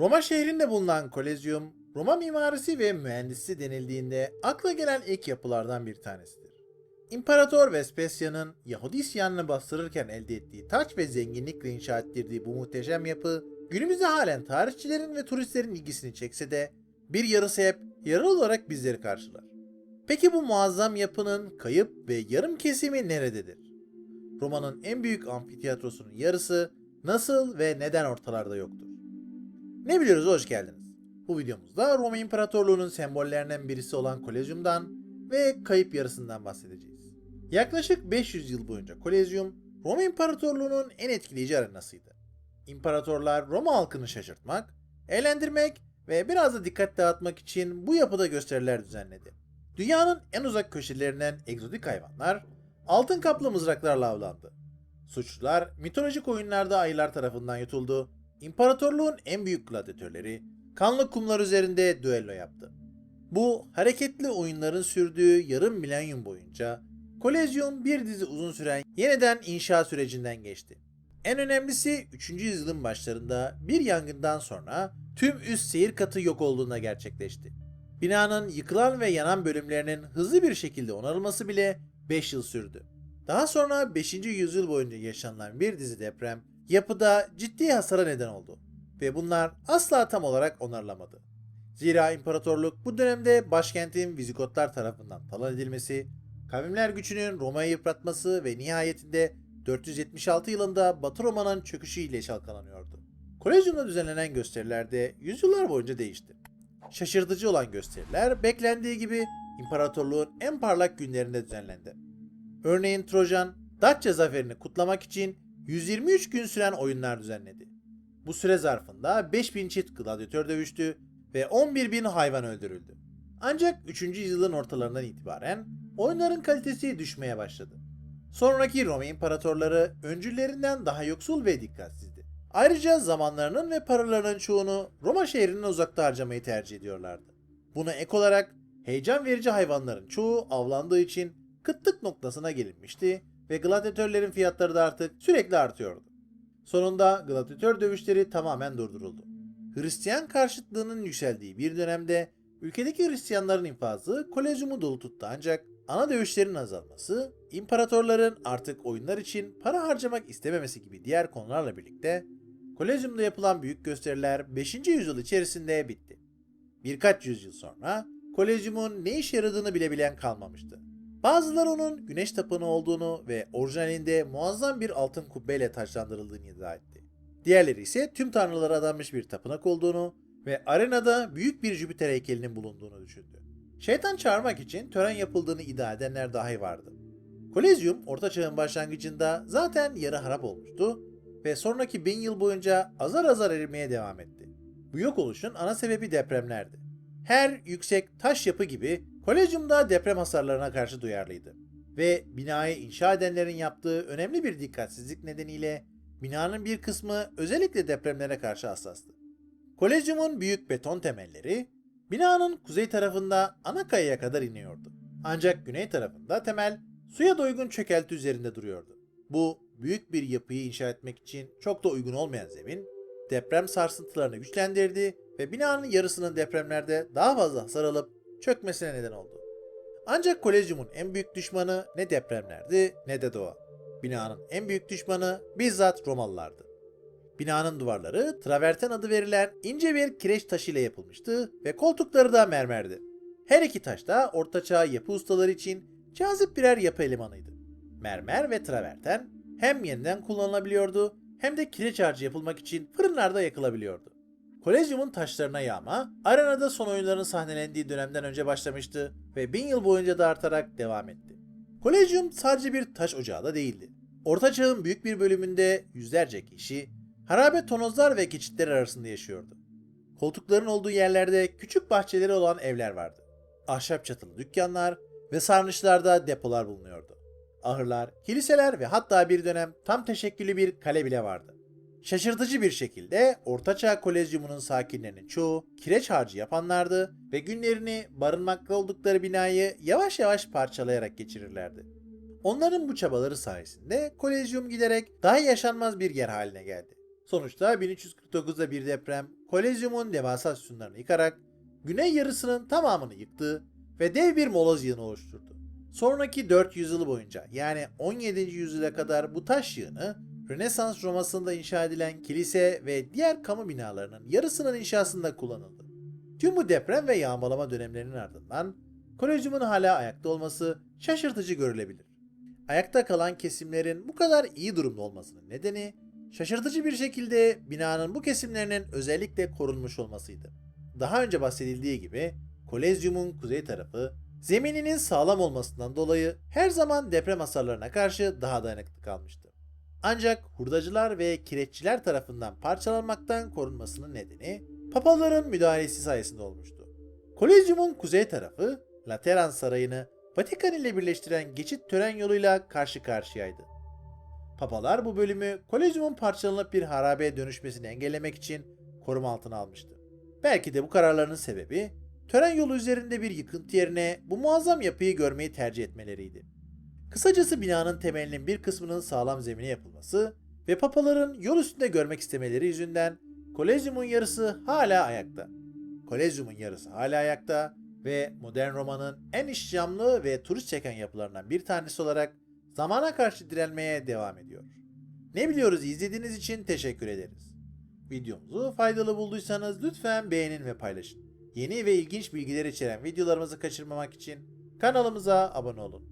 Roma şehrinde bulunan Kolezyum, Roma mimarisi ve mühendisi denildiğinde akla gelen ilk yapılardan bir tanesidir. İmparator Vespasian'ın Yahudi isyanını bastırırken elde ettiği taç ve zenginlikle inşa ettirdiği bu muhteşem yapı, günümüzde halen tarihçilerin ve turistlerin ilgisini çekse de bir yarısı hep yarı olarak bizleri karşılar. Peki bu muazzam yapının kayıp ve yarım kesimi nerededir? Roma'nın en büyük amfiteyatrosunun yarısı nasıl ve neden ortalarda yoktur? Ne biliyoruz hoş geldiniz. Bu videomuzda Roma İmparatorluğu'nun sembollerinden birisi olan Kolezyum'dan ve kayıp yarısından bahsedeceğiz. Yaklaşık 500 yıl boyunca Kolezyum, Roma İmparatorluğu'nun en etkileyici arenasıydı. İmparatorlar Roma halkını şaşırtmak, eğlendirmek ve biraz da dikkat dağıtmak için bu yapıda gösteriler düzenledi. Dünyanın en uzak köşelerinden egzotik hayvanlar, altın kaplı mızraklarla avlandı. Suçlular mitolojik oyunlarda ayılar tarafından yutuldu. İmparatorluğun en büyük gladyatörleri kanlı kumlar üzerinde düello yaptı. Bu hareketli oyunların sürdüğü yarım milenyum boyunca Kolezyum bir dizi uzun süren yeniden inşa sürecinden geçti. En önemlisi 3. yüzyılın başlarında bir yangından sonra tüm üst seyir katı yok olduğunda gerçekleşti. Binanın yıkılan ve yanan bölümlerinin hızlı bir şekilde onarılması bile 5 yıl sürdü. Daha sonra 5. yüzyıl boyunca yaşanılan bir dizi deprem yapıda ciddi hasara neden oldu ve bunlar asla tam olarak onarılamadı. Zira imparatorluk bu dönemde başkentin Vizigotlar tarafından talan edilmesi, kavimler gücünün Roma'yı yıpratması ve nihayetinde 476 yılında Batı Roma'nın çöküşüyle çalkalanıyordu. Kolezyumda düzenlenen gösterilerde yüzyıllar boyunca değişti. Şaşırtıcı olan gösteriler beklendiği gibi imparatorluğun en parlak günlerinde düzenlendi. Örneğin Trojan, Datça zaferini kutlamak için 123 gün süren oyunlar düzenledi. Bu süre zarfında 5000 çift gladyatör dövüştü ve 11.000 hayvan öldürüldü. Ancak 3. yüzyılın ortalarından itibaren oyunların kalitesi düşmeye başladı. Sonraki Roma imparatorları öncüllerinden daha yoksul ve dikkatsizdi. Ayrıca zamanlarının ve paralarının çoğunu Roma şehrinden uzakta harcamayı tercih ediyorlardı. Buna ek olarak heyecan verici hayvanların çoğu avlandığı için kıtlık noktasına gelinmişti ve gladyatörlerin fiyatları da artık sürekli artıyordu. Sonunda gladyatör dövüşleri tamamen durduruldu. Hristiyan karşıtlığının yükseldiği bir dönemde ülkedeki Hristiyanların infazı Kolezyumu dolu tuttu ancak ana dövüşlerin azalması, imparatorların artık oyunlar için para harcamak istememesi gibi diğer konularla birlikte Kolezyum'da yapılan büyük gösteriler 5. yüzyıl içerisinde bitti. Birkaç yüzyıl sonra Kolezyum'un ne işe yaradığını bile bilen kalmamıştı. Bazıları onun güneş tapınağı olduğunu ve orijinalinde muazzam bir altın kubbeyle taçlandırıldığını iddia etti. Diğerleri ise tüm tanrılara adanmış bir tapınak olduğunu ve arenada büyük bir Jüpiter heykelinin bulunduğunu düşündü. Şeytan çağırmak için tören yapıldığını iddia edenler dahi vardı. Kolezyum Orta Çağ'ın başlangıcında zaten yarı harap olmuştu ve sonraki bin yıl boyunca azar azar erimeye devam etti. Bu yok oluşun ana sebebi depremlerdi. Her yüksek taş yapı gibi Kolezyum da deprem hasarlarına karşı duyarlıydı ve binayı inşa edenlerin yaptığı önemli bir dikkatsizlik nedeniyle binanın bir kısmı özellikle depremlere karşı hassastı. Kolezyumun büyük beton temelleri binanın kuzey tarafında ana kayaya kadar iniyordu. Ancak güney tarafında temel suya doygun çökelti üzerinde duruyordu. Bu büyük bir yapıyı inşa etmek için çok da uygun olmayan zemin deprem sarsıntılarını güçlendirdi ve binanın yarısının depremlerde daha fazla hasar alıp çökmesine neden oldu. Ancak Kolezyum'un en büyük düşmanı ne depremlerdi ne de doğa. Binanın en büyük düşmanı bizzat Romalılardı. Binanın duvarları traverten adı verilen ince bir kireç taşı ile yapılmıştı ve koltukları da mermerdi. Her iki taş da ortaçağ yapı ustaları için cazip birer yapı elemanıydı. Mermer ve traverten hem yeniden kullanılabiliyordu hem de kireç harcı yapılmak için fırınlarda yakılabiliyordu. Kolezyumun taşlarına yağma, arenada son oyunların sahnelendiği dönemden önce başlamıştı ve bin yıl boyunca da artarak devam etti. Kolezyum sadece bir taş ocağı da değildi. Orta Çağ'ın büyük bir bölümünde yüzlerce kişi harabe tonozlar ve geçitler arasında yaşıyordu. Koltukların olduğu yerlerde küçük bahçeleri olan evler vardı. Ahşap çatılı dükkanlar ve sarnıçlarda depolar bulunuyordu. Ahırlar, kiliseler ve hatta bir dönem tam teşekküllü bir kale bile vardı. Şaşırtıcı bir şekilde Ortaçağ Kolezyumu'nun sakinlerinin çoğu kireç harcı yapanlardı ve günlerini barınmakta oldukları binayı yavaş yavaş parçalayarak geçirirlerdi. Onların bu çabaları sayesinde Kolezyum giderek daha yaşanmaz bir yer haline geldi. Sonuçta 1349'da bir deprem Kolezyum'un devasa sütunlarını yıkarak güney yarısının tamamını yıktı ve dev bir moloz yığını oluşturdu. Sonraki 400 yıl boyunca yani 17. yüzyıla kadar bu taş yığını Rönesans Roma'sında inşa edilen kilise ve diğer kamu binalarının yarısının inşasında kullanıldı. Tüm bu deprem ve yağmalama dönemlerinin ardından Kolezyum'un hala ayakta olması şaşırtıcı görülebilir. Ayakta kalan kesimlerin bu kadar iyi durumda olmasının nedeni şaşırtıcı bir şekilde binanın bu kesimlerinin özellikle korunmuş olmasıydı. Daha önce bahsedildiği gibi Kolezyum'un kuzey tarafı zemininin sağlam olmasından dolayı her zaman deprem hasarlarına karşı daha dayanıklı kalmıştı. Ancak hurdacılar ve kireççiler tarafından parçalanmaktan korunmasının nedeni papaların müdahalesi sayesinde olmuştu. Kolezyum'un kuzey tarafı Lateran Sarayı'nı Vatikan ile birleştiren geçit tören yoluyla karşı karşıyaydı. Papalar bu bölümü Kolezyum'un parçalanıp bir harabeye dönüşmesini engellemek için koruma altına almıştı. Belki de bu kararlarının sebebi tören yolu üzerinde bir yıkıntı yerine bu muazzam yapıyı görmeyi tercih etmeleriydi. Kısacası binanın temelinin bir kısmının sağlam zemine yapılması ve papaların yol üstünde görmek istemeleri yüzünden Kolezyum'un yarısı hala ayakta. Kolezyum'un yarısı hala ayakta ve modern Roma'nın en işcamlı ve turist çeken yapılarından bir tanesi olarak zamana karşı direnmeye devam ediyor. Ne biliyoruz izlediğiniz için teşekkür ederiz. Videomuzu faydalı bulduysanız lütfen beğenin ve paylaşın. Yeni ve ilginç bilgiler içeren videolarımızı kaçırmamak için kanalımıza abone olun.